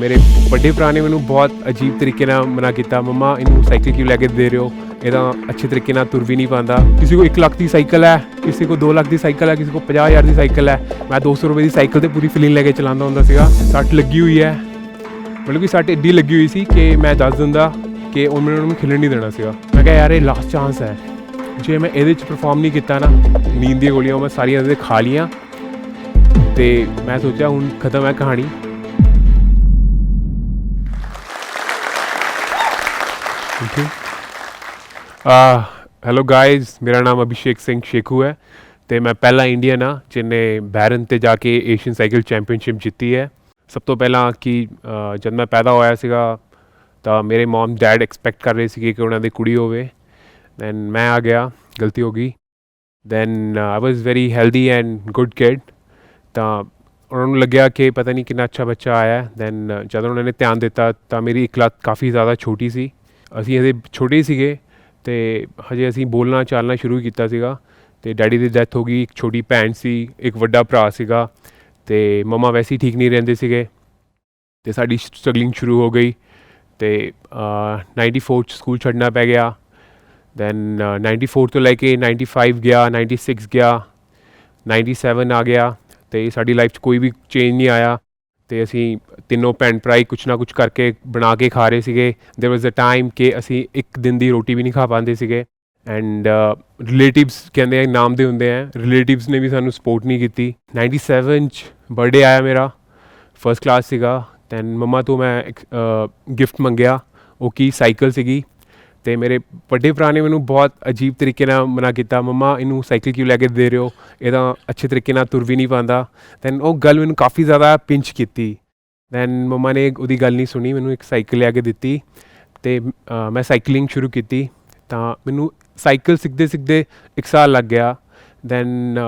ਮੇਰੇ ਵੱਡੇ ਭਰਾ ਨੇ ਮੈਨੂੰ ਬਹੁਤ ਅਜੀਬ ਤਰੀਕੇ ਨਾਲ ਮਨਾ ਕੀਤਾ। ਮਮਾ, ਇਹਨੂੰ ਸਾਈਕਲ ਕਿਉਂ ਲੈ ਕੇ ਦੇ ਰਹੇ ਹੋ? ਇਹਦਾ ਅੱਛੇ ਤਰੀਕੇ ਨਾਲ ਤੁਰ ਵੀ ਨਹੀਂ ਪਾਉਂਦਾ। ਕਿਸੇ ਕੋ 1 ਲੱਖ ਦੀ ਸਾਈਕਲ ਹੈ, ਕਿਸੇ ਕੋ 2 ਲੱਖ ਦੀ ਸਾਈਕਲ ਹੈ, ਕਿਸੇ ਕੋ 50000 ਦੀ ਸਾਈਕਲ ਹੈ। ਮੈਂ 200 ਰੁਪਏ ਦੀ ਸਾਈਕਲ ਤੇ ਪੂਰੀ ਫਿਲਿੰਗ ਲੈ ਕੇ ਚਲਾਉਂਦਾ ਹੁੰਦਾ ਸੀਗਾ। ਸੱਟ ਲੱਗੀ ਹੋਈ ਹੈ। ਮਤਲਬ ਕਿ ਸੱਟ ਏਡੀ ਲੱਗੀ ਹੋਈ ਸੀ ਕਿ ਮੈਂ ਦੱਸ ਦਿੰਦਾ ਕਿ ਉਹ ਮੈਨੂੰ ਉਹਨੂੰ ਖੇਲਣ ਨਹੀਂ ਦੇਣਾ ਸੀਗਾ। ਮੈਂ ਕਿਹਾ, ਯਾਰ, ਇਹ ਲਾਸਟ ਚਾਂਸ ਹੈ। ਜੇ ਮੈਂ ਇਹਦੇ 'ਚ ਪਰਫਾਰਮ ਨਹੀਂ ਕੀਤਾ ਨਾ, ਨੀਂਦ ਦੀਆਂ ਗੋਲੀਆਂ ਮੈਂ ਸਾਰੀਆਂ ਇਹਦੇ ਖਾ ਲੀਆਂ ਤੇ ਮੈਂ ਸੋਚਿਆ, ਹੁਣ ਖਤਮ ਹੈ ਕਹਾਣੀ। ਥੈਂਕ ਯੂ ਹੈਲੋ ਗਾਇਜ਼ ਮੇਰਾ ਨਾਮ ਅਭਿਸ਼ੇਕ ਸਿੰਘ ਸ਼ੇਖੂ ਹੈ ਤੇ ਮੈਂ ਪਹਿਲਾ ਇੰਡੀਅਨ ਆ ਜਿਨੇ ਬੈਰਨ ਤੇ ਜਾ ਕੇ ਏਸ਼ੀਅਨ ਸਾਈਕਲ ਚੈਂਪੀਅਨਸ਼ਿਪ ਜਿੱਤੀ ਹੈ। ਸਭ ਤੋਂ ਪਹਿਲਾਂ ਕਿ ਜਦ ਮੈਂ ਪੈਦਾ ਹੋਇਆ ਸੀਗਾ ਤਾਂ ਮੇਰੇ ਮਮ ਡੈਡ ਐਕਸਪੈਕਟ ਕਰ ਰਹੇ ਸੀਗੇ ਕਿ ਉਹਨਾਂ ਦੀ ਕੁੜੀ ਹੋਵੇ। ਦੈਨ ਮੈਂ ਆ ਗਿਆ, ਗਲਤੀ ਹੋ ਗਈ। Then I was very healthy and good kid ਤਾਂ ਉਹਨਾਂ ਨੂੰ ਲੱਗਿਆ ਕਿ ਪਤਾ ਨਹੀਂ ਕਿੰਨਾ ਅੱਛਾ ਬੱਚਾ ਆਇਆ। ਦੈਨ ਜਦੋਂ ਉਹਨਾਂ ਨੇ ਧਿਆਨ ਦਿੱਤਾ ਤਾਂ ਮੇਰੀ ਇੱਕ ਲੱਤ ਕਾਫੀ ਜ਼ਿਆਦਾ ਛੋਟੀ ਸੀ। ਅਸੀਂ ਹਜੇ ਛੋਟੇ ਹੀ ਸੀਗੇ ਤੇ ਹਜੇ ਅਸੀਂ ਬੋਲਣਾ ਚਾਲਣਾ ਸ਼ੁਰੂ ਕੀਤਾ ਸੀਗਾ ਤੇ ਡੈਡੀ ਦੀ ਡੈਥ ਹੋ ਗਈ ਇੱਕ ਛੋਟੀ ਭੈਣ ਸੀ ਇੱਕ ਵੱਡਾ ਭਰਾ ਸੀਗਾ ਤੇ ਮਮਾ ਵੈਸੇ ਹੀ ਠੀਕ ਨਹੀਂ ਰਹਿੰਦੇ ਸੀਗੇ ਤੇ ਸਾਡੀ ਸਟਰਗਲਿੰਗ ਸ਼ੁਰੂ ਹੋ ਗਈ ਤੇ ਅ, 94 ਚ ਸਕੂਲ ਛੱਡਣਾ ਪੈ ਗਿਆ ਦੈਨ 94 ਤੋਂ ਲੈ ਕੇ 95 ਗਿਆ 96 ਗਿਆ 97 ਆ ਗਿਆ ਤੇ ਸਾਡੀ ਲਾਈਫ 'ਚ ਕੋਈ ਵੀ ਚੇਂਜ ਨਹੀਂ ਆਇਆ। ਤੇ ਅਸੀਂ ਤਿੰਨੋਂ ਭੈਣ ਭਰਾ ਹੀ ਕੁਛ ਨਾ ਕੁਛ ਕਰਕੇ ਬਣਾ ਕੇ ਖਾ ਰਹੇ ਸੀਗੇ देयर वाज ਅ ਟਾਈਮ ਕਿ ਅਸੀਂ ਇੱਕ ਦਿਨ ਦੀ ਰੋਟੀ ਵੀ ਨਹੀਂ ਖਾ ਪਾਉਂਦੇ ਸੀਗੇ ਐਂਡ ਰਿਲੇਟਿਵਸ ਕਹਿੰਦੇ ਆ ਨਾਮ ਦੇ ਹੁੰਦੇ ਆ ਰਿਲੇਟਿਵਸ ਨੇ ਵੀ ਸਾਨੂੰ ਸਪੋਰਟ ਨਹੀਂ ਕੀਤੀ 97 ਚ ਬਰਥਡੇ ਆਇਆ ਮੇਰਾ ਫਰਸਟ ਕਲਾਸ ਸੀਗਾ ਦੈਨ ਮਮਾ ਤੋਂ ਮੈਂ ਗਿਫਟ ਮੰਗਿਆ ਉਹ ਕੀ ਸਾਈਕਲ ਸੀਗੀ ਤੇ ਮੇਰੇ ਵੱਡੇ ਭਰਾ ਨੇ ਮੈਨੂੰ ਬਹੁਤ ਅਜੀਬ ਤਰੀਕੇ ਨਾਲ ਮਨਾ ਕੀਤਾ, ਮਮਾ, ਇਹਨੂੰ ਸਾਈਕਲ ਕਿਉਂ ਲੈ ਕੇ ਦੇ ਰਹੇ ਹੋ? ਇਹਦਾ ਅੱਛੇ ਤਰੀਕੇ ਨਾਲ ਤੁਰ ਵੀ ਨਹੀਂ ਪਾਉਂਦਾ। ਦੈਨ ਉਹ ਗੱਲ ਮੈਨੂੰ ਕਾਫੀ ਜ਼ਿਆਦਾ ਪਿੰਚ ਕੀਤੀ। ਦੈਨ ਮਮਾ ਨੇ ਉਹਦੀ ਗੱਲ ਨਹੀਂ ਸੁਣੀ, ਮੈਨੂੰ ਇੱਕ ਸਾਈਕਲ ਲਿਆ ਕੇ ਦਿੱਤੀ ਤੇ ਮੈਂ ਸਾਈਕਲਿੰਗ ਸ਼ੁਰੂ ਕੀਤੀ। ਤਾਂ ਮੈਨੂੰ ਸਾਈਕਲ ਸਿੱਖਦੇ ਸਿੱਖਦੇ ਇੱਕ ਸਾਲ ਲੱਗ ਗਿਆ। ਦੈਨ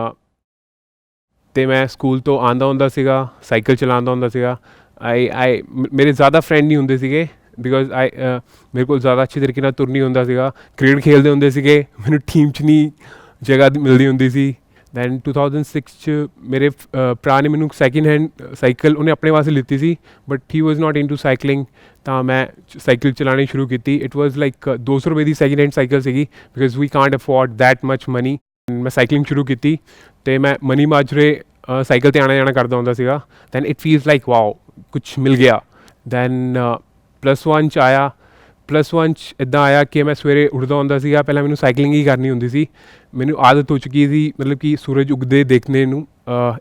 ਤੇ ਮੈਂ ਸਕੂਲ ਤੋਂ ਆਂਦਾ ਹੁੰਦਾ ਸੀਗਾ, ਸਾਈਕਲ ਚਲਾਉਂਦਾ ਹੁੰਦਾ ਸੀਗਾ। ਆਈ ਆਈ ਮੇਰੇ ਜ਼ਿਆਦਾ ਫਰੈਂਡ ਨਹੀਂ ਹੁੰਦੇ ਸੀਗੇ। ਬਿਕੋਜ਼ ਆਈ uh, ਮੇਰੇ ਕੋਲ ਜ਼ਿਆਦਾ ਅੱਛੇ ਤਰੀਕੇ ਨਾਲ ਤੁਰ ਨਹੀਂ ਹੁੰਦਾ ਸੀਗਾ। ਕ੍ਰਿਕਟ ਖੇਲਦੇ ਹੁੰਦੇ ਸੀਗੇ। ਮੈਨੂੰ ਟੀਮ 'ਚ ਨਹੀਂ ਜਗ੍ਹਾ ਮਿਲਦੀ ਹੁੰਦੀ ਸੀ। ਦੈਨ 2006 ਚ ਮੇਰੇ ਭਰਾ ਨੇ ਮੈਨੂੰ ਸੈਕਿੰਡ ਹੈਂਡ ਸਾਈਕਲ ਉਹਨੇ ਆਪਣੇ ਵਾਸਤੇ ਲਿੱਤੀ ਸੀ। But he was not into cycling ਤਾਂ ਮੈਂ ਸਾਈਕਲ ਚਲਾਣੀ ਸ਼ੁਰੂ ਕੀਤੀ। ਇਟ ਵਾਸ ਲਾਈਕ 200 ਰੁਪਏ ਦੀ ਸੈਕਿੰਡ ਹੈਂਡ ਸਾਈਕਲ ਸੀਗੀ। Because we can't afford that much money ਮੈਂ ਸਾਈਕਲਿੰਗ ਸ਼ੁਰੂ ਕੀਤੀ। ਤੇ ਮੈਂ ਮਨੀ ਮਾਜਰੇ ਸਾਈਕਲ ਤੇ ਆਣਾ ਜਾਣਾ ਕਰਦਾ ਹੁੰਦਾ ਸੀਗਾ। Then it feels like wow ਕੁਝ ਮਿਲ ਗਿਆ। ਦੈਨ ਪਲੱਸ 1 ਚ ਆਇਆ ਪਲੱਸ 1 ਚ ਇਦਾਂ ਆਇਆ ਕਿ ਮੈਂ ਸਵੇਰੇ ਉੱਠਦਾ ਹੁੰਦਾ ਸੀਗਾ, ਪਹਿਲਾਂ ਮੈਨੂੰ ਸਾਈਕਲਿੰਗ ਹੀ ਕਰਨੀ ਹੁੰਦੀ ਸੀ। ਮੈਨੂੰ ਆਦਤ ਹੋ ਚੁੱਕੀ ਸੀ, ਮਤਲਬ ਕਿ ਸੂਰਜ ਉਗਦੇ ਦੇਖਣੇ ਨੂੰ।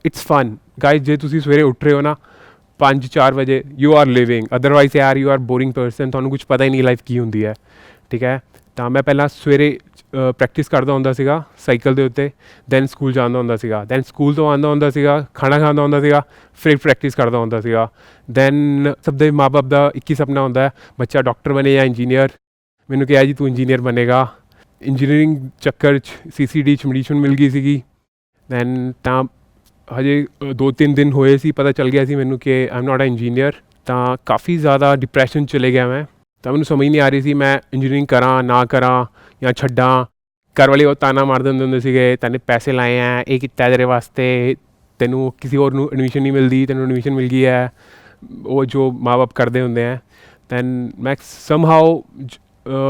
ਇਟਸ ਫਨ ਗਾਇਸ ਜੇ ਤੁਸੀਂ ਸਵੇਰੇ ਉੱਠ ਰਹੇ ਹੋ ਨਾ 5-4 ਵਜੇ ਯੂ ਆਰ ਲਿਵਿੰਗ ਅਦਰਵਾਈਜ਼ ਯਾਰ ਯੂ ਆਰ ਬੋਰਿੰਗ ਪਰਸਨ ਤੁਹਾਨੂੰ ਕੁਝ ਪਤਾ ਹੀ ਨਹੀਂ ਲਾਈਫ ਕੀ ਹੁੰਦੀ ਹੈ। ਠੀਕ ਹੈ? ਤਾਂ ਮੈਂ ਪਹਿਲਾਂ ਸਵੇਰੇ ਪ੍ਰੈਕਟਿਸ ਕਰਦਾ ਹੁੰਦਾ ਸੀਗਾ ਸਾਈਕਲ ਦੇ ਉੱਤੇ ਦੈਨ ਸਕੂਲ ਜਾਂਦਾ ਹੁੰਦਾ ਸੀਗਾ ਦੈਨ ਸਕੂਲ ਤੋਂ ਆਉਂਦਾ ਹੁੰਦਾ ਸੀਗਾ ਖਾਣਾ ਖਾਂਦਾ ਹੁੰਦਾ ਸੀਗਾ ਫਿਰ ਪ੍ਰੈਕਟਿਸ ਕਰਦਾ ਹੁੰਦਾ ਸੀਗਾ ਦੈਨ ਸਭ ਦੇ ਮਾਪੇ ਦਾ ਇੱਕ ਹੀ ਸੁਪਨਾ ਹੁੰਦਾ ਹੈ ਬੱਚਾ ਡਾਕਟਰ ਬਣੇ ਜਾਂ ਇੰਜੀਨੀਅਰ ਮੈਨੂੰ ਕਿਹਾ ਜੀ ਤੂੰ ਇੰਜੀਨੀਅਰ ਬਣੇਗਾ। ਇੰਜੀਨੀਅਰਿੰਗ ਚੱਕਰ ਚ ਸੀਸੀਡੀ ਚ ਐਡਮਿਸ਼ਨ ਮਿਲ ਗਈ ਸੀਗੀ ਦੈਨ ਤਾਂ ਹਜੇ ਅ, ਦੋ ਤਿੰਨ ਦਿਨ ਹੋਏ ਸੀ ਪਤਾ ਚੱਲ ਗਿਆ ਸੀ ਮੈਨੂੰ ਕਿ ਆਈ ਨਾਟ ਅ ਇੰਜੀਨੀਅਰ ਤਾਂ ਕਾਫੀ ਜ਼ਿਆਦਾ ਡਿਪਰੈਸ਼ਨ ਚਲੇ ਗਿਆ ਮੈਂ। ਤਾਂ ਮੈਨੂੰ ਸਮਝ ਨਹੀਂ ਆ ਰਹੀ ਸੀ ਮੈਂ ਇੰਜੀਨੀਅਰਿੰਗ ਕਰਾਂ, ਨਾ ਕਰਾਂ ਜਾਂ ਛੱਡਾਂ। ਘਰ ਵਾਲੇ ਉਹ ਤਾਨਾ ਮਾਰਦੇ ਹੁੰਦੇ ਹੁੰਦੇ ਸੀਗੇ, ਤੈਨੇ ਪੈਸੇ ਲਾਏ ਆ ਇਹ ਕੀਤਾ ਤੇਰੇ ਵਾਸਤੇ, ਤੈਨੂੰ ਕਿਸੇ ਹੋਰ ਨੂੰ ਐਡਮਿਸ਼ਨ ਨਹੀਂ ਮਿਲਦੀ, ਤੈਨੂੰ ਐਡਮਿਸ਼ਨ ਮਿਲ ਗਈ ਹੈ ਉਹ ਜੋ ਮਾਪੇ ਕਰਦੇ ਹੁੰਦੇ ਆ ਦੈਨ ਮੈਂ ਸਮਹਾਉ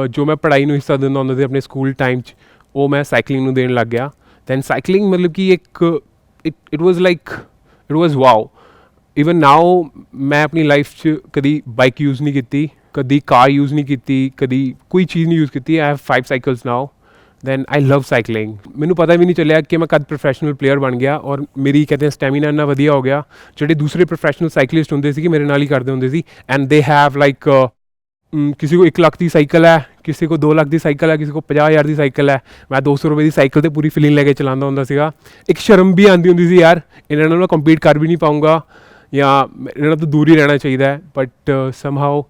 ਜੋ ਮੈਂ ਪੜ੍ਹਾਈ ਨੂੰ ਹਿੱਸਾ ਦਿੰਦਾ ਹੁੰਦਾ ਸੀ ਆਪਣੇ ਸਕੂਲ ਟਾਈਮ 'ਚ, ਉਹ ਮੈਂ ਸਾਈਕਲਿੰਗ ਨੂੰ ਦੇਣ ਲੱਗ ਗਿਆ। ਦੈਨ ਸਾਈਕਲਿੰਗ ਮਤਲਬ ਕਿ ਇੱਕ it it was like it was wow even now ਮੈਂ ਆਪਣੀ ਲਾਈਫ 'ਚ ਕਦੀ ਬਾਈਕ ਯੂਜ਼ ਨਹੀਂ ਕੀਤੀ। ਕਦੀ ਕਾਰ ਯੂਜ਼ ਨਹੀਂ ਕੀਤੀ, ਕਦੀ ਕੋਈ ਚੀਜ਼ ਨਹੀਂ ਯੂਜ਼ ਕੀਤੀ I have 5 cycles now then I love cycling ਮੈਨੂੰ ਪਤਾ ਵੀ ਨਹੀਂ ਚੱਲਿਆ ਕਿ ਮੈਂ ਕਦ ਪ੍ਰੋਫੈਸ਼ਨਲ ਪਲੇਅਰ ਬਣ ਗਿਆ ਔਰ ਮੇਰੀ ਕਹਿੰਦੇ ਸਟੈਮਿਨਾ ਇੰਨਾ ਵਧੀਆ ਹੋ ਗਿਆ, ਜਿਹੜੇ ਦੂਸਰੇ ਪ੍ਰੋਫੈਸ਼ਨਲ ਸਾਈਕਲਿਸਟ ਹੁੰਦੇ ਸੀ ਮੇਰੇ ਨਾਲ ਹੀ ਕਰਦੇ ਹੁੰਦੇ ਸੀ ਐਂਡ ਦੇ ਹੈਵ ਲਾਈਕ ਕਿਸੇ ਕੋ 1 ਲੱਖ ਦੀ ਸਾਈਕਲ ਹੈ, ਕਿਸੇ ਕੋ 2 ਲੱਖ ਦੀ ਸਾਈਕਲ ਹੈ, ਕਿਸੇ ਕੋ 50000 ਦੀ ਸਾਈਕਲ ਹੈ, ਮੈਂ 200 ਰੁਪਏ ਦੀ ਸਾਈਕਲ ਤੇ ਪੂਰੀ ਫਿਲਿੰਗ ਲੈ ਕੇ ਚਲਾਉਂਦਾ ਹੁੰਦਾ ਸੀਗਾ। ਇੱਕ ਸ਼ਰਮ ਵੀ ਆਉਂਦੀ ਹੁੰਦੀ ਸੀ ਯਾਰ, ਇਹਨਾਂ ਨਾਲ ਮੈਂ ਕੰਪੀਟ ਕਰ ਵੀ ਨਹੀਂ ਪਾਉਂਗਾ ਜਾਂ ਇਹਨਾਂ ਤੋਂ ਦੂਰ ਹੀ ਰਹਿਣਾ ਚਾਹੀਦਾ ਹੈ ਬਟ ਸਮਹਾਓ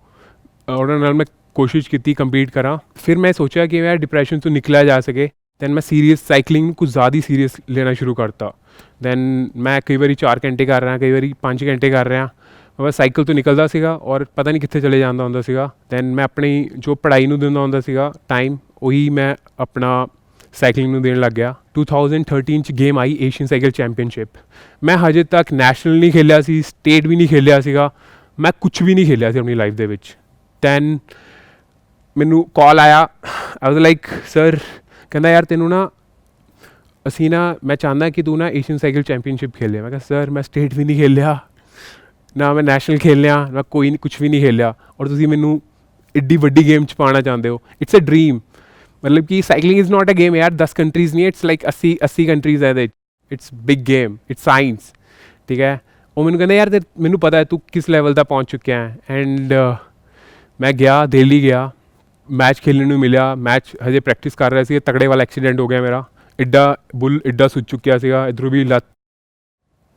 ਉਹਨਾਂ ਨਾਲ ਮੈਂ ਕੋਸ਼ਿਸ਼ ਕੀਤੀ ਕੰਪੀਟ ਕਰਾਂ। ਫਿਰ ਮੈਂ ਸੋਚਿਆ ਕਿ ਮੈਂ ਡਿਪਰੈਸ਼ਨ ਤੋਂ ਨਿਕਲਿਆ ਜਾ ਸਕੇ। ਦੈਨ ਮੈਂ ਸੀਰੀਅਸ ਸਾਈਕਲਿੰਗ ਨੂੰ ਕੁਝ ਜ਼ਿਆਦਾ ਸੀਰੀਅਸ ਲੈਣਾ ਸ਼ੁਰੂ ਕਰਤਾ। ਦੈਨ ਮੈਂ ਕਈ ਵਾਰੀ 4 ਘੰਟੇ ਕਰ ਰਿਹਾ, ਕਈ ਵਾਰੀ 5 ਘੰਟੇ ਕਰ ਰਿਹਾ। ਮੈਂ ਸਾਈਕਲ ਤੋਂ ਨਿਕਲਦਾ ਸੀਗਾ ਔਰ ਪਤਾ ਨਹੀਂ ਕਿੱਥੇ ਚਲੇ ਜਾਂਦਾ ਹੁੰਦਾ ਸੀਗਾ। ਦੈਨ ਮੈਂ ਆਪਣੀ ਜੋ ਪੜ੍ਹਾਈ ਨੂੰ ਦਿੰਦਾ ਹੁੰਦਾ ਸੀਗਾ ਟਾਈਮ ਉਹੀ ਮੈਂ ਆਪਣਾ ਸਾਈਕਲਿੰਗ ਨੂੰ ਦੇਣ ਲੱਗ ਗਿਆ 2013 ਚ ਗੇਮ ਆਈ ਏਸ਼ੀਅਨ ਸਾਈਕਲ ਚੈਂਪੀਅਨਸ਼ਿਪ ਮੈਂ ਹਜੇ ਤੱਕ ਨੈਸ਼ਨਲ ਨਹੀਂ ਖੇਲਿਆ ਸੀ ਸਟੇਟ ਵੀ ਨਹੀਂ ਖੇਲਿਆ ਸੀਗਾ। ਮੈਂ ਕੁਝ ਵੀ ਨਹੀਂ ਖੇਲਿਆ ਸੀ ਆਪਣੀ ਲਾਈਫ ਦੇ ਵਿੱਚ। ਦੈਨ ਮੈਨੂੰ ਕਾਲ ਆਇਆ। ਆਈ ਵਾਸ ਲਾਈਕ ਸਰ ਕਹਿੰਦਾ, ਯਾਰ ਤੈਨੂੰ ਨਾ, ਅਸੀਂ ਨਾ, ਮੈਂ ਚਾਹੁੰਦਾ ਕਿ ਤੂੰ ਨਾ ਏਸ਼ੀਅਨ ਸਾਈਕਲ ਚੈਂਪੀਅਨਸ਼ਿਪ ਖੇਲੇ ਮੈਂ ਕਿਹਾ ਸਰ ਮੈਂ ਸਟੇਟ ਵੀ ਨਹੀਂ ਖੇਲਿਆ। ਨਾ ਮੈਂ ਨੈਸ਼ਨਲ ਖੇਲਿਆ ਨਾ ਕੋਈ ਨਹੀਂ ਕੁਝ ਵੀ ਨਹੀਂ ਖੇਲਿਆ। ਔਰ ਤੁਸੀਂ ਮੈਨੂੰ ਏਡੀ ਵੱਡੀ ਗੇਮ ਚ ਪਾਣਾ ਚਾਹੁੰਦੇ ਹੋ। ਇਟਸ ਅ ਡ੍ਰੀਮ ਮਤਲਬ ਕਿ cycling is not a game ਯਾਰ 10 ਕੰਟਰੀਜ਼ ਨਹੀਂ ਇਟਸ ਲਾਈਕ 80 80 ਕੰਟਰੀਜ਼ ਹੈ ਇਹਦੇ it's big game it's science ਠੀਕ ਹੈ? ਉਹ ਮੈਨੂੰ ਕਹਿੰਦਾ, ਯਾਰ ਤੇ ਮੈਨੂੰ ਪਤਾ ਹੈ ਤੂੰ ਕਿਸ ਲੈਵਲ ਦਾ ਪਹੁੰਚ ਚੁੱਕਿਆ ਹੈ। ਐਂਡ ਮੈਂ ਗਿਆ, ਦਿੱਲੀ ਗਿਆ ਮੈਚ ਖੇਲਣ ਨੂੰ ਮਿਲਿਆ ਮੈਚ ਹਜੇ ਪ੍ਰੈਕਟਿਸ ਕਰ ਰਿਹਾ ਸੀ, ਤਕੜੇ ਵਾਲਾ ਐਕਸੀਡੈਂਟ ਹੋ ਗਿਆ ਮੇਰਾ। ਇੱਡਾ ਬੁੱਲ, ਇੱਡਾ ਸੁੱਜ ਚੁੱਕਿਆ ਸੀਗਾ, ਇਧਰੋਂ ਵੀ ਲੱਤ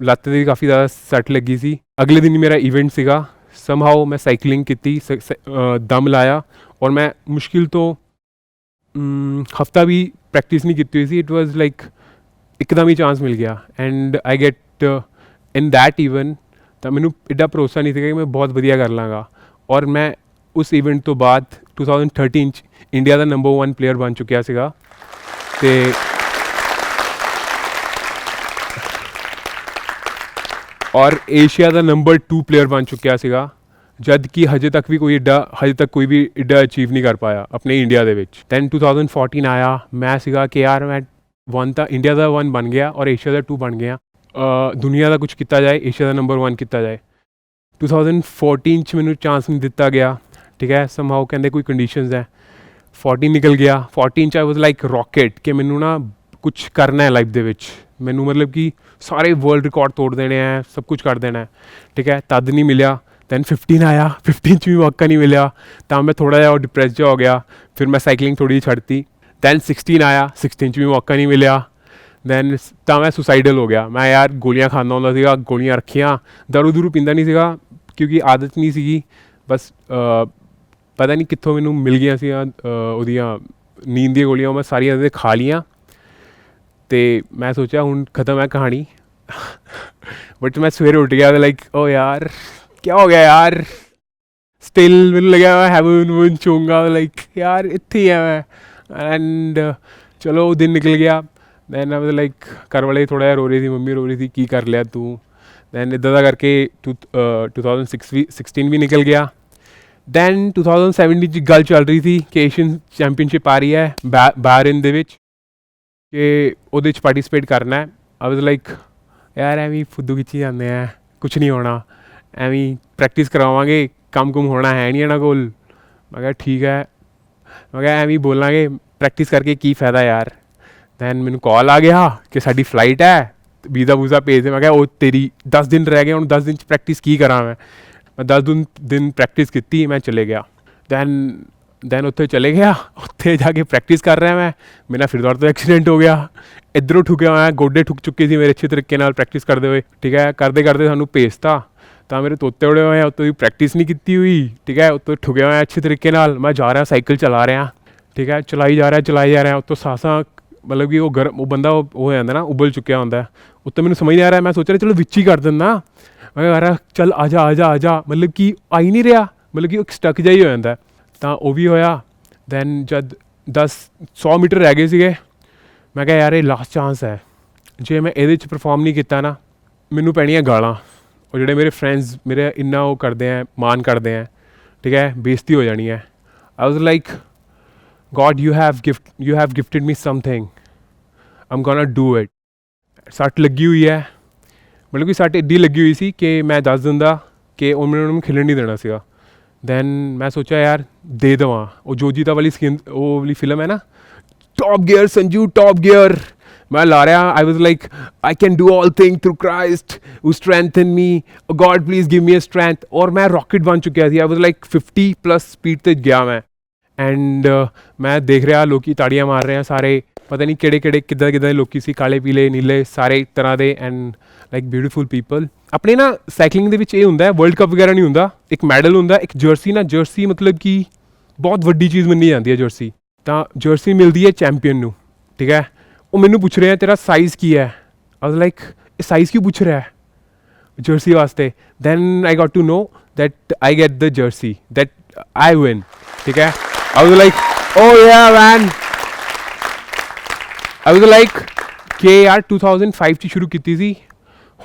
ਲੱਤ ਦੀ ਕਾਫੀ ਜ਼ਿਆਦਾ ਸੱਟ ਲੱਗੀ ਸੀ। ਅਗਲੇ ਦਿਨ ਮੇਰਾ ਇਵੈਂਟ ਸੀਗਾ। ਸਮਹਾਉ ਮੈਂ ਸਾਈਕਲਿੰਗ ਕੀਤੀ, ਸ- ਦਮ ਲਾਇਆ ਔਰ ਮੈਂ ਮੁਸ਼ਕਿਲ ਤੋਂ ਹਫਤਾ ਵੀ ਪ੍ਰੈਕਟਿਸ ਨਹੀਂ ਕੀਤੀ ਹੋਈ ਸੀ। ਇਟ ਵਾਸ ਲਾਈਕ ਇੱਕਦਮ ਹੀ ਚਾਂਸ ਮਿਲ ਗਿਆ and I get in that even ਤਾਂ ਮੈਨੂੰ ਐਡਾ ਭਰੋਸਾ ਨਹੀਂ ਸੀਗਾ ਕਿ ਮੈਂ ਬਹੁਤ ਵਧੀਆ ਕਰ ਲਾਂਗਾ। ਔਰ ਮੈਂ ਉਸ ਇਵੈਂਟ ਤੋਂ ਬਾਅਦ 2013 ਚ ਇੰਡੀਆ ਦਾ ਨੰਬਰ 1 ਪਲੇਅਰ ਬਣ ਚੁੱਕਿਆ ਸੀਗਾ ਤੇ ਔਰ ਏਸ਼ੀਆ ਦਾ ਨੰਬਰ 2 ਪਲੇਅਰ ਬਣ ਚੁੱਕਿਆ ਸੀਗਾ ਜਦ ਕਿ ਹਜੇ ਤੱਕ ਵੀ ਕੋਈ ਏਡਾ ਹਜੇ ਤੱਕ ਕੋਈ ਵੀ ਏਡਾ ਅਚੀਵ ਨਹੀਂ ਕਰ ਪਾਇਆ ਆਪਣੇ ਇੰਡੀਆ ਦੇ ਵਿੱਚ ਦੈਨ 2014 ਆਇਆ ਮੈਂ ਸੀਗਾ ਕਿ ਯਾਰ ਮੈਂ ਵਨ ਤਾਂ ਇੰਡੀਆ ਦਾ ਵਨ ਬਣ ਗਿਆ ਔਰ ਏਸ਼ੀਆ ਦਾ 2 ਬਣ ਗਿਆ ਦੁਨੀਆ ਦਾ ਕੁਝ ਕੀਤਾ ਜਾਏ ਏਸ਼ੀਆ ਦਾ ਨੰਬਰ 1 ਕੀਤਾ ਜਾਏ 2014 ਚ ਮੈਨੂੰ ਚਾਂਸ ਨਹੀਂ ਦਿੱਤਾ ਗਿਆ ਠੀਕ ਹੈ ਸਮਹਾਉ ਕਹਿੰਦੇ ਕੋਈ ਕੰਡੀਸ਼ਨਸ ਹੈ। 14 ਨਿਕਲ ਗਿਆ। 14 ਚ ਆਈ ਵਾਸ ਲਾਈਕ ਰਾਕਟ ਕਿ ਮੈਨੂੰ ਨਾ ਕੁਝ ਕਰਨਾ ਹੈ ਲਾਈਫ ਦੇ ਵਿੱਚ। ਮੈਨੂੰ ਮਤਲਬ ਕਿ ਸਾਰੇ ਵਰਲਡ ਰਿਕਾਰਡ ਤੋੜ ਦੇਣੇ ਆ ਸਭ ਕੁਝ ਕਰ ਦੇਣਾ ਹੈ। ਠੀਕ ਹੈ, ਤਦ ਨਹੀਂ ਮਿਲਿਆ। ਦੈਨ 15 ਆਇਆ। 15 ਚ ਵੀ ਮੌਕਾ ਨਹੀਂ ਮਿਲਿਆ। ਤਾਂ ਮੈਂ ਥੋੜਾ ਜਿਹਾ ਡਿਪਰੈਸ ਜਿਹਾ ਹੋ ਗਿਆ। ਫਿਰ ਮੈਂ ਸਾਈਕਲਿੰਗ ਥੋੜੀ ਜਿਹੀ ਛੱਡਤੀ। ਦੈਨ 16 ਆਇਆ। 16 ਚ ਵੀ ਮੌਕਾ ਨਹੀਂ ਮਿਲਿਆ। ਦੈਨ ਤਾਂ ਮੈਂ ਸੁਸਾਈਡਲ ਹੋ ਗਿਆ। ਮੈਂ ਯਾਰ ਗੋਲੀਆਂ ਖਾਂਦਾ ਹੁੰਦਾ ਸੀਗਾ, ਗੋਲੀਆਂ ਰੱਖੀਆਂ। ਦਾਰੂ ਦੂਰੂ ਪੀਂਦਾ ਨਹੀਂ ਸੀਗਾ, ਕਿਉਂਕਿ ਆਦਤ ਨਹੀਂ ਸੀਗੀ। ਬਸ ਪਤਾ ਨਹੀਂ ਕਿੱਥੋਂ ਮੈਨੂੰ ਮਿਲ ਗਈਆਂ ਸੀ ਉਹਦੀਆਂ ਨੀਂਦ ਦੀਆਂ ਗੋਲੀਆਂ ਮੈਂ ਸਾਰੀਆਂ ਉਹਦੇ ਖਾ ਲੀਆਂ ਤੇ ਮੈਂ ਸੋਚਿਆ ਹੁਣ ਖਤਮ ਹੈ ਕਹਾਣੀ। ਬਟ ਮੈਂ ਸਵੇਰੇ ਉੱਠ ਗਿਆ ਲਾਈਕ ਓ ਯਾਰ ਕੀ ਹੋ ਗਿਆ ਯਾਰ? ਸਟਿਲ ਮੈਨੂੰ ਲੱਗਿਆ ਮੈਂ ਹੈਵਨ ਵਨ ਚੂੰਗਾ ਲਾਈਕ ਯਾਰ ਇੱਥੇ ਹੀ ਆ ਮੈਂ। ਐਂਡ ਚਲੋ ਉਹ ਦਿਨ ਨਿਕਲ ਗਿਆ। ਦੈਨ ਆਈ ਲਾਈਕ ਘਰ ਵਾਲੇ ਥੋੜਾ ਜਿਹਾ ਰੋ ਰਹੀ ਸੀ ਮੰਮੀ ਰੋ ਰਹੀ ਸੀ ਕੀ ਕਰ ਲਿਆ ਤੂੰ? ਦੈਨ ਇਦਾਂ ਦਾ ਕਰਕੇ ਟੂ- ਅ, 2006 ਵੀ 16 ਵੀ ਨਿਕਲ ਗਿਆ। ਦੈਨ 2017 ਚ ਗੱਲ ਚੱਲ ਰਹੀ ਸੀ ਕਿ ਏਸ਼ੀਅਨ ਚੈਂਪੀਅਨਸ਼ਿਪ ਆ ਰਹੀ ਹੈ, ਬਾ- ਬਾਹਰਿਨ ਦੇ ਵਿੱਚ, ਕਿ ਉਹਦੇ ਚ ਪਾਰਟਿਸਿਪੇਟ ਕਰਨਾ ਹੈ। ਆਈ ਵਾਸ ਲਾਈਕ ਯਾਰ ਐਵੇਂ ਹੀ ਫੁੱਦੂ ਖਿੱਚੀ ਜਾਂਦੇ ਆ ਕੁਝ ਨਹੀਂ ਹੋਣਾ। ਐਵੇਂ ਪ੍ਰੈਕਟਿਸ ਕਰਾਵਾਂਗੇ ਕੰਮ ਕੁਮ ਹੋਣਾ ਹੈ ਨਹੀਂ ਇਹਨਾਂ ਕੋਲ। ਮੈਂ ਕਿਹਾ ਠੀਕ ਹੈ। ਮੈਂ ਕਿਹਾ ਐਵੇਂ ਬੋਲਾਂਗੇ ਪ੍ਰੈਕਟਿਸ ਕਰਕੇ ਕੀ ਫਾਇਦਾ ਯਾਰ। ਦੈਨ ਮੈਨੂੰ ਕਾਲ ਆ ਗਿਆ ਕਿ ਸਾਡੀ ਫਲਾਈਟ ਹੈ, ਵੀਜ਼ਾ ਵੂਜ਼ਾ ਭੇਜ ਦੇ। ਮੈਂ ਕਿਹਾ ਉਹ ਤੇਰੀ 10 ਦਿਨ ਰਹਿ ਗਏ, ਹੁਣ 10 ਦਿਨ ਚ ਪ੍ਰੈਕਟਿਸ ਕੀ ਕਰਾਂ ਮੈਂ? ਮੈਂ 10 ਦਿਨ ਦਿਨ ਪ੍ਰੈਕਟਿਸ ਕੀਤੀ, ਮੈਂ ਚਲੇ ਗਿਆ। ਦੈਨ ਦੈਨ ਉੱਥੇ ਚਲੇ ਗਿਆ। ਉੱਥੇ ਜਾ ਕੇ ਪ੍ਰੈਕਟਿਸ ਕਰ ਰਿਹਾ ਮੈਂ। ਮੇਰਾ ਫਿਰ ਦੁਬਾਰਾ ਤੋਂ ਐਕਸੀਡੈਂਟ ਹੋ ਗਿਆ। ਇੱਧਰੋਂ ਠੁਕਿਆ ਹੋਇਆ, ਗੋਡੇ ਠੁਕ ਚੁੱਕੇ ਸੀ ਮੇਰੇ, ਅੱਛੇ ਤਰੀਕੇ ਨਾਲ ਪ੍ਰੈਕਟਿਸ ਕਰਦੇ ਹੋਏ। ਠੀਕ ਹੈ? ਕਰਦੇ ਕਰਦੇ ਸਾਨੂੰ ਭੇਜਤਾ। ਤਾਂ ਮੇਰੇ ਤੋਤੇ ਉੜੇ ਹੋਏ ਆ, ਉੱਤੋਂ ਦੀ ਪ੍ਰੈਕਟਿਸ ਨਹੀਂ ਕੀਤੀ ਹੋਈ। ਠੀਕ ਹੈ? ਉੱਤੋਂ ਠੁਕਿਆ ਹੋਇਆ, ਅੱਛੇ ਤਰੀਕੇ ਨਾਲ। ਮੈਂ ਜਾ ਰਿਹਾ ਸਾਈਕਲ ਚਲਾ ਰਿਹਾ। ਠੀਕ ਹੈ? ਚਲਾਈ ਜਾ ਰਿਹਾ, ਚਲਾਈ ਜਾ ਰਿਹਾ। ਉੱਤੋਂ ਸਾਸਾਂ, ਮਤਲਬ ਕਿ ਉਹ ਗਰਮ ਉਹ ਬੰਦਾ ਉਹ ਹੋ ਜਾਂਦਾ ਨਾ, ਉਬਲ ਚੁੱਕਿਆ ਹੁੰਦਾ। ਹੈ। ਉੱਤੋਂ ਮੈਨੂੰ ਸਮਝ ਨਹੀਂ ਆ ਰਿਹਾ। ਮੈਂ ਸੋਚ ਰਿਹਾ, ਚਲੋ ਵਿੱਚ ਹੀ ਕਰ ਦਿੰਦਾ। ਮੈਂ ਕਿਹਾ ਯਾਰ ਚੱਲ ਆ ਜਾ ਆ ਜਾ ਆ ਜਾ। ਮਤਲਬ ਕਿ ਆਈ ਨਹੀਂ ਰਿਹਾ। ਮਤਲਬ ਕਿ ਉਹ ਸਟਕ ਜਿਹਾ ਹੀ ਹੋ ਜਾਂਦਾ। ਤਾਂ ਉਹ ਵੀ ਹੋਇਆ। ਦੈਨ ਜਦ 10 100 ਮੀਟਰ ਰਹਿ ਗਏ ਸੀਗੇ। ਮੈਂ ਕਿਹਾ ਯਾਰ ਇਹ ਲਾਸਟ ਚਾਂਸ ਹੈ। ਜੇ ਮੈਂ ਇਹਦੇ 'ਚ ਪਰਫਾਰਮ ਨਹੀਂ ਕੀਤਾ ਨਾ ਮੈਨੂੰ ਪੈਣੀਆਂ ਗਾਲਾਂ। ਉਹ ਜਿਹੜੇ ਮੇਰੇ ਫਰੈਂਡਸ ਮੇਰੇ ਇੰਨਾ ਉਹ ਕਰਦੇ ਆ ਮਾਨ ਕਰਦੇ ਆ। ਠੀਕ ਹੈ? ਬੇਇੱਜ਼ਤੀ ਹੋ ਜਾਣੀ ਹੈ। I was like God, you have gift you have gifted me something. I'm gonna do it ਸੱਟ ਲੱਗੀ ਹੋਈ ਹੈ। ਮਤਲਬ ਕਿ ਸੱਟ ਇੱਡੀ ਲੱਗੀ ਹੋਈ ਸੀ ਕਿ ਮੈਂ ਦੱਸ ਦਿੰਦਾ ਕਿ ਉਹ ਮੈਨੂੰ ਉਹਨੂੰ ਖੇਲਣ ਨਹੀਂ ਦੇਣਾ ਸੀਗਾ। ਦੈਨ ਮੈਂ ਸੋਚਿਆ, ਯਾਰ, ਦੇ ਦੇਵਾਂ। ਉਹ ਜੋਜੀਤਾ ਵਾਲੀ ਸਕੀਨ ਉਹ ਵਾਲੀ ਫਿਲਮ ਹੈ ਨਾ top gear Sanju top gear ਮੈਂ ਲਾ ਰਿਹਾ I was like I can do all thing through Christ who strengthen me God please give me a strength ਔਰ ਮੈਂ ਰਾਕਟ ਬਣ ਚੁੱਕਿਆ ਸੀ I was like 50 plus speed ਤੇ ਗਿਆ ਮੈਂ ਐਂਡ ਮੈਂ ਦੇਖ ਰਿਹਾ ਲੋਕੀ ਤਾੜੀਆਂ ਮਾਰ ਰਹੇ ਆ ਸਾਰੇ ਪਤਾ ਨਹੀਂ ਕਿਹੜੇ ਕਿਹੜੇ, ਕਿੱਦਾਂ ਕਿੱਦਾਂ ਦੇ ਲੋਕੀ ਸੀ, ਕਾਲੇ, ਪੀਲੇ, ਨੀਲੇ, ਸਾਰੇ ਤਰ੍ਹਾਂ ਦੇ ਐਂਡ ਲਾਈਕ ਬਿਊਟੀਫੁਲ ਪੀਪਲ ਆਪਣੇ ਨਾ ਸਾਈਕਲਿੰਗ ਦੇ ਵਿੱਚ ਇਹ ਹੁੰਦਾ ਹੈ ਵਰਲਡ ਕੱਪ ਵਗੈਰਾ ਨਹੀਂ ਹੁੰਦਾ, ਇੱਕ ਮੈਡਲ ਹੁੰਦਾ, ਇੱਕ ਜਰਸੀ ਨਾ ਜਰਸੀ ਮਤਲਬ ਕਿ ਬਹੁਤ ਵੱਡੀ ਚੀਜ਼ ਮੰਨੀ ਜਾਂਦੀ ਹੈ ਜਰਸੀ ਤਾਂ ਜਰਸੀ ਮਿਲਦੀ ਹੈ ਚੈਂਪੀਅਨ ਨੂੰ, ਠੀਕ ਹੈ? ਉਹ ਮੈਨੂੰ ਪੁੱਛ ਰਿਹਾ, ਤੇਰਾ ਸਾਈਜ਼ ਕੀ ਹੈ? ਆਈ ਵਾਸ ਲਾਈਕ ਇਹ ਸਾਈਜ਼ ਕਿਉਂ ਪੁੱਛ ਰਿਹਾ ਹੈ? jersey ਵਾਸਤੇ। Then I got to know that I get the jersey, that I win, ਠੀਕ ਹੈ? I was like oh yeah, man! I was like ਕਿ ਯਾਰ 2005 ਚ ਸ਼ੁਰੂ ਕੀਤੀ ਸੀ।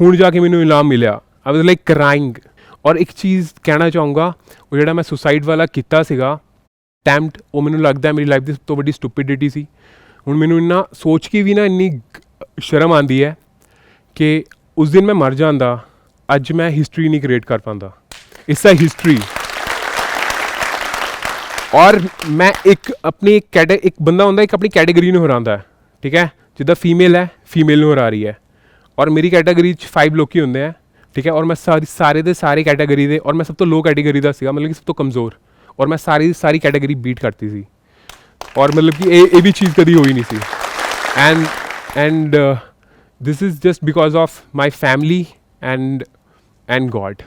ਹੁਣ ਜਾ ਕੇ ਮੈਨੂੰ ਇਨਾਮ ਮਿਲਿਆ। I was like crying. ਔਰ ਇੱਕ ਚੀਜ਼ ਕਹਿਣਾ ਚਾਹੂੰਗਾ, ਉਹ ਜਿਹੜਾ ਮੈਂ ਸੁਸਾਈਡ ਵਾਲਾ ਕੀਤਾ ਸੀਗਾ ਅਟੈਂਪਟ ਉਹ ਮੈਨੂੰ ਲੱਗਦਾ ਮੇਰੀ ਲਾਈਫ ਦੀ ਸਭ ਤੋਂ ਵੱਡੀ ਸਟੂਪਿਡਿਟੀ ਸੀ। ਹੁਣ ਮੈਨੂੰ ਇੰਨਾ ਸੋਚ ਕੇ ਵੀ ਨਾ ਇੰਨੀ ਸ਼ਰਮ ਆਂਦੀ ਹੈ ਕਿ ਉਸ ਦਿਨ ਮੈਂ ਮਰ ਜਾਂਦਾ, ਅੱਜ ਮੈਂ ਹਿਸਟਰੀ ਨਹੀਂ ਕ੍ਰੀਏਟ ਕਰ ਪਾਉਂਦਾ। ਇਟਸ ਅ ਹਿਸਟਰੀ ਔਰ ਮੈਂ ਇੱਕ, ਆਪਣੀ ਇੱਕ ਕੈਟੇ ਇੱਕ ਬੰਦਾ ਹੁੰਦਾ, ਇੱਕ ਆਪਣੀ ਕੈਟਾਗਰੀ ਨੂੰ ਹਰਾਉਂਦਾ ਹੈ। ਠੀਕ ਹੈ ਜਿੱਦਾਂ ਫੀਮੇਲ ਹੈ ਫੀਮੇਲ ਨੂੰ ਹਰਾ ਰਹੀ ਹੈ ਔਰ ਮੇਰੀ ਕੈਟਾਗਰੀ 'ਚ 5 ਲੋਕੀ ਹੁੰਦੇ ਆ ਠੀਕ ਹੈ ਔਰ ਮੈਂ ਸਾਰੀ ਸਾਰੇ ਦੇ ਸਾਰੇ ਕੈਟਾਗਰੀ ਦੇ ਔਰ ਮੈਂ ਸਭ ਤੋਂ ਲੋ ਕੈਟਾਗਰੀ ਦਾ ਸੀਗਾ ਮਤਲਬ ਕਿ ਸਭ ਤੋਂ ਕਮਜ਼ੋਰ ਔਰ ਮੈਂ ਸਾਰੀ ਦੀ ਸਾਰੀ ਕੈਟਾਗਰੀ ਬੀਟ ਕਰਤੀ ਸੀ ਔਰ ਮਤਲਬ ਕਿ ਇਹ ਇਹ ਵੀ ਚੀਜ਼ ਕਦੀ ਹੋਈ ਨਹੀਂ ਸੀ and and this is just because of my family and and god.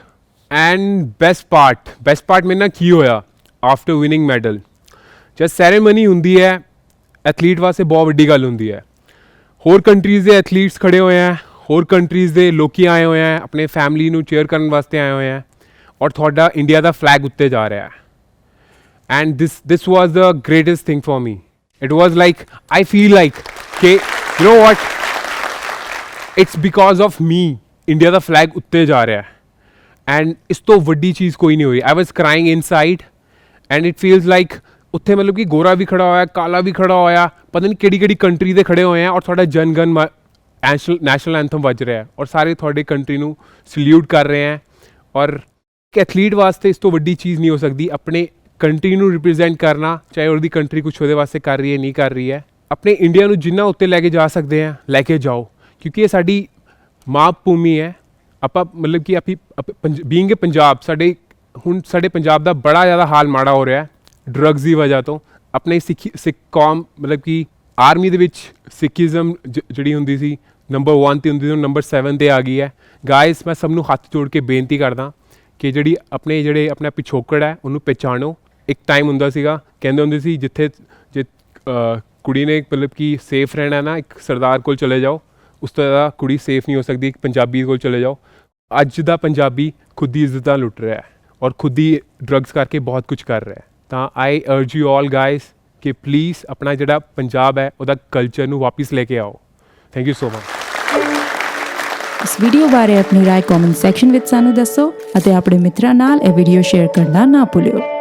And best part best part ਮੇਰੇ ਨਾਲ ਕੀ ਹੋਇਆ after winning medal ਜਦ ਸੈਰੇਮਨੀ ਹੁੰਦੀ ਹੈ ਐਥਲੀਟ ਵਾਸਤੇ ਬਹੁਤ ਵੱਡੀ ਗੱਲ ਹੁੰਦੀ ਹੈ ਹੋਰ ਕੰਟਰੀਜ਼ ਦੇ ਐਥਲੀਟਸ ਖੜੇ ਹੋਏ ਆ ਹੋਰ ਕੰਟਰੀਜ਼ ਦੇ ਲੋਕੀ ਆਏ ਹੋਏ ਆ ਆਪਣੇ ਫੈਮਿਲੀ ਨੂੰ ਚੇਅਰ ਕਰਨ ਵਾਸਤੇ ਆਏ ਹੋਏ ਆ ਔਰ ਤੁਹਾਡਾ ਇੰਡੀਆ ਦਾ ਫਲੈਗ ਉੱਤੇ ਜਾ ਰਿਹਾ ਹੈ and this this was the greatest thing for me. It was like, i feel like okay you know what? It's because of me India the flag ਉੱਤੇ ਜਾ ਰਿਹਾ ਹੈ ਐਂਡ ਇਸ ਤੋਂ ਵੱਡੀ ਚੀਜ਼ ਕੋਈ ਨਹੀਂ ਹੋਈ I was crying inside and it feels like ਉੱਥੇ ਮਤਲਬ ਕਿ ਗੋਰਾ ਵੀ ਖੜਾ ਹੋਇਆ, ਕਾਲਾ ਵੀ ਖੜਾ ਹੋਇਆ, ਪਤਾ ਨਹੀਂ ਕਿਹੜੀ ਕਿਹੜੀ ਕੰਟਰੀ ਦੇ ਖੜੇ ਹੋਏ ਆ ਔਰ ਤੁਹਾਡਾ ਜਨਗਨ ਨੈਸ਼ਨਲ ਨੈਸ਼ਨਲ ਐਂਥਮ ਵੱਜ ਰਿਹਾ ਔਰ ਸਾਰੇ ਤੁਹਾਡੇ ਕੰਟਰੀ ਨੂੰ ਸਲੂਟ ਕਰ ਰਹੇ ਆ ਔਰ ਐਥਲੀਟ ਵਾਸਤੇ ਇਸ ਤੋਂ ਵੱਡੀ ਚੀਜ਼ ਨਹੀਂ ਹੋ ਸਕਦੀ, ਆਪਣੇ ਕੰਟਰੀ ਨੂੰ ਰਿਪਰੈਜ਼ੈਂਟ ਕਰਨਾ, ਚਾਹੇ ਉਹਦੀ ਕੰਟਰੀ ਕੁਝ ਉਹਦੇ ਵਾਸਤੇ ਕਰ ਰਹੀ ਹੈ, ਨਹੀਂ ਕਰ ਰਹੀ ਹੈ, ਆਪਣੇ ਇੰਡੀਆ ਨੂੰ ਜਿੰਨਾ ਉੱਤੇ ਲੈ ਕੇ ਜਾ ਸਕਦੇ ਆ ਲੈ ਕੇ ਜਾਓ, ਕਿਉਂਕਿ ਇਹ ਸਾਡੀ ਮਾਂ ਭੂਮੀ ਹੈ, ਆਪਾਂ ਮਤਲਬ ਕਿ ਆਪੀ ਬੀਇੰਗ ਅ ਪੰਜਾਬ, ਸਾਡੇ, ਹੁਣ ਸਾਡੇ ਪੰਜਾਬ ਦਾ ਬੜਾ ਜ਼ਿਆਦਾ ਹਾਲ ਮਾੜਾ ਹੋ ਰਿਹਾ ਹੈ ਡਰੱਗਸ ਦੀ ਵਜ੍ਹਾ ਤੋਂ ਆਪਣੇ ਸਿੱਖੀ ਸਿੱਖ ਕੌਮ, ਮਤਲਬ ਕਿ ਆਰਮੀ ਦੇ ਵਿੱਚ ਸਿੱਖੀਜ਼ਮ ਜਿਹੜੀ ਹੁੰਦੀ ਸੀ ਨੰਬਰ 1 ਤੇ ਹੁੰਦੀ ਸੀ ਨੰਬਰ 7 ਤੇ ਆ ਗਈ ਹੈ। ਗਾਇਸ ਮੈਂ ਸਭ ਨੂੰ ਹੱਥ ਜੋੜ ਕੇ ਬੇਨਤੀ ਕਰਦਾ ਕਿ ਜਿਹੜੀ ਆਪਣੇ ਜਿਹੜੇ ਆਪਣਾ ਪਿਛੋਕੜ ਹੈ, ਉਹਨੂੰ ਪਹਿਚਾਣੋ ਇੱਕ ਟਾਈਮ ਹੁੰਦਾ ਸੀਗਾ, ਕਹਿੰਦੇ ਹੁੰਦੇ ਸੀ, ਜਿੱਥੇ, ਜੇ ਕੁੜੀ ਨੇ ਮਤਲਬ ਕਿ ਸੇਫ ਰਹਿਣਾ ਨਾ, ਇੱਕ ਸਰਦਾਰ ਕੋਲ ਚਲੇ ਜਾਓ। ਉਸ ਤੋਂ ਜ਼ਿਆਦਾ ਕੁੜੀ ਸੇਫ ਨਹੀਂ ਹੋ ਸਕਦੀ, ਇੱਕ ਪੰਜਾਬੀ ਕੋਲ ਚਲੇ ਜਾਓ। ਅੱਜ ਦਾ ਪੰਜਾਬੀ ਖੁਦ ਦੀ ਇੱਜ਼ਤਾਂ ਲੁੱਟ ਰਿਹਾ ਹੈ ਔਰ ਖੁਦ ਹੀ ਡਰੱਗਸ ਕਰਕੇ ਬਹੁਤ ਕੁਝ ਕਰ ਰਿਹਾ ਹੈ। ਤਾਂ I urge you all guys ਕਿ ਪਲੀਜ਼ ਆਪਣਾ ਜਿਹੜਾ ਪੰਜਾਬ ਹੈ ਉਹਦਾ ਕਲਚਰ ਨੂੰ ਵਾਪਸ ਲੈ ਕੇ ਆਓ ਥੈਂਕ ਯੂ ਸੋ ਮਚ ਇਸ ਵੀਡੀਓ ਬਾਰੇ ਆਪਣੀ رائے ਕਮੈਂਟ ਸੈਕਸ਼ਨ ਵਿੱਚ ਸਾਨੂੰ ਦੱਸੋ ਅਤੇ ਆਪਣੇ ਮਿੱਤਰਾਂ ਨਾਲ ਇਹ ਵੀਡੀਓ ਸ਼ੇਅਰ ਕਰਨਾ ਨਾ ਭੁੱਲਿਓ